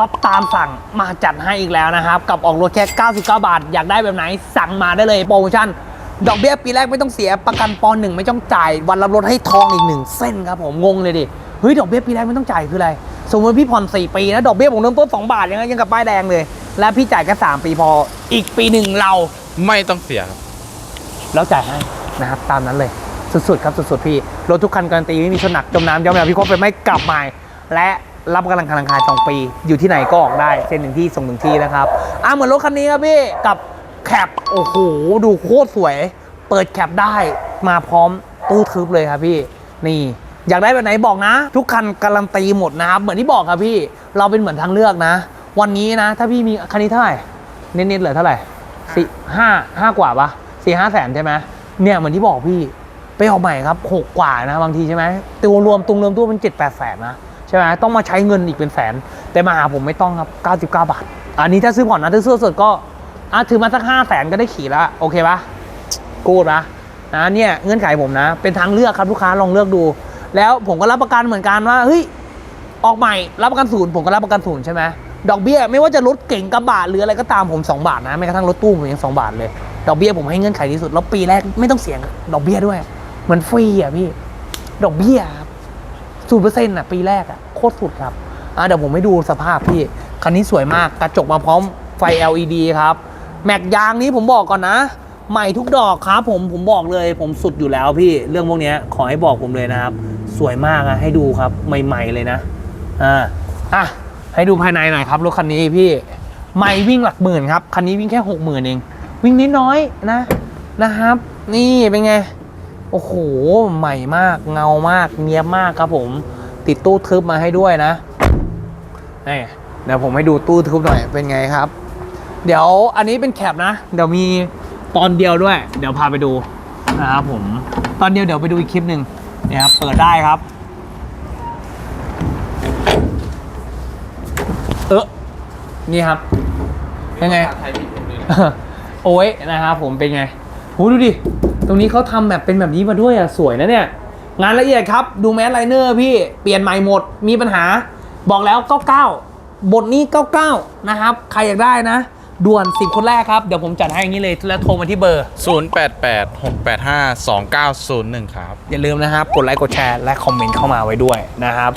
ก๊อปตามสั่งมาจัดให้อีกแล้วนะครับ กับออกรถแค่ 99 บาท อยากได้แบบไหนสั่งมาได้เลยโปรโมชั่น ดอกเบี้ยปีแรกไม่ต้องเสียประกันปอนหนึ่งไม่ต้องจ่าย วันรับรถให้ทองอีกหนึ่งเส้นครับผมงงเลยดิเฮ้ยดอกเบี้ยปีแรกไม่ต้องจ่ายคืออะไร สมมติพี่ผ่อน 4 ปีนะดอกเบี้ยผมเริ่มต้น 2 บาทยังไงยังกับป้ายแดงเลย และพี่จ่ายแค่3ปีพออีกปีหนึ่งเราไม่ต้องเสียครับแล้วจ่ายให้นะครับตามนั้นเลยสุดๆครับสุดๆพี่รถทุกคันการันตีไม่มีชนหนักจมน้ำย้อมยาพี่ครไปไม่กลับมาและ รับประกันการขาย2ปี อยู่ที่ไหนก็ออกได้เซ็นหนึ่งที่ส่งหนึ่งที่นะครับอะเหมือนรถคันนี้ครับพี่กับแคปโอ้โหดูโคตรสวย เปิดแคปได้มาพร้อมตู้ทึบเลยครับพี่นี่อยากได้แบบไหนบอกนะ ทุกคันการันตีหมดนะครับเหมือนที่บอกครับพี่เราเป็นเหมือนทางเลือกนะ วันนี้นะ ถ้าพี่มีคันนี้เท่าไหร่เน้นๆเหลือเท่าไหร่สี่ห้าห้ากว่าปะสี่ห้าแสนใช่ไหมเนี่ยเหมือนที่บอกพี่ไปออกใหม่ครับหกกว่านะบางทีใช่ไหมตัวรวมตุงรวมตัวเป็นเจ็ดแปดแสนนะ ใช่ไหมต้องมาใช้เงินอีกเป็นแสน แต่มาหาผมไม่ต้องครับเก้าสิบาท อันนี้ถ้าซื้อผ่อนนะถ้าซื้อสดก็อะถือมาสักห้าแสนก็ได้ขี่แล้วโอเคปะกูดนะนะเนี่ยเงื่อนไขผมนะ เป็นทางเลือกครับลูกค้าลองเลือกดู แล้วผมก็รับประกันเหมือนกันว่าเฮ้ยออกใหม่รับประกันศูนย์ผมก็รับประกันศูนย์ใช่ไหมดอกเบี้ยไม่ว่าจะรถเก่งกระบะหรืออะไรก็ตามผม 2 บาทนะแม้กระทั่งรถตู้ผมยัง2บาทเลยดอกเบี้ยผมให้เงื่อนไขที่สุดแล้วปีแรกไม่ต้องเสียงดอกเบี้ยด้วยเหมือนฟรีอะพี่ ดอกเบี้ย ศูนย์เปอร์เซ็นต์อะปีแรกอะโคตรสุดครับอะเดี๋ยวผมให้ดูสภาพพี่ คันนี้สวยมากกระจกมาพร้อมไฟ LED ครับ แม็กยางนี้ผมบอกก่อนนะ ใหม่ทุกดอกครับผมผมบอกเลย ผมสุดอยู่แล้วพี่เรื่องพวกนี้ขอให้บอกผมเลยนะครับ สวยมากอะให้ดูครับใหม่ ๆ เลยนะอ่าอะให้ดูภายในหน่อยครับรถคันนี้พี่ใหม่วิ่งหลักหมื่นครับ คันนี้วิ่งแค่หกหมื่นเอง วิ่งนิดน้อยนะนะครับ นี่เป็นไง โอ้โห ใหม่มากเงามากเนียบมากครับผม ติดตู้ทึบมาให้ด้วยนะนี่เดี๋ยวผมให้ดูตู้ทึบหน่อยเป็นไงครับ เดี๋ยวอันนี้เป็นแคปนะ เดี๋ยวมีตอนเดียวด้วย เดี๋ยวพาไปดูนะครับผมตอนเดียวเดี๋ยวไปดูอีกคลิปหนึ่งเนี่ยครับเปิดได้ครับ เออนี่ครับยังไงโอ้ยนะครับผมเป็นไงโหดูดิ ตรงนี้เขาทำแบบเป็นแบบนี้มาด้วยอะสวยนะเนี่ย งานละเอียดครับ ดูแมสไลเนอร์พี่เปลี่ยนใหม่หมด มีปัญหา บอกแล้ว 99 บทนี้ 99 นะครับ ใครอยากได้นะ ด่วนสิบคนแรกครับ เดี๋ยวผมจัดให้อย่างนี้เลย แล้วโทรมาที่เบอร์ 088 685 2901 ครับ อย่าลืมนะครับ กดไลค์กดแชร์และคอมเมนต์เข้ามาไว้ด้วยนะครับ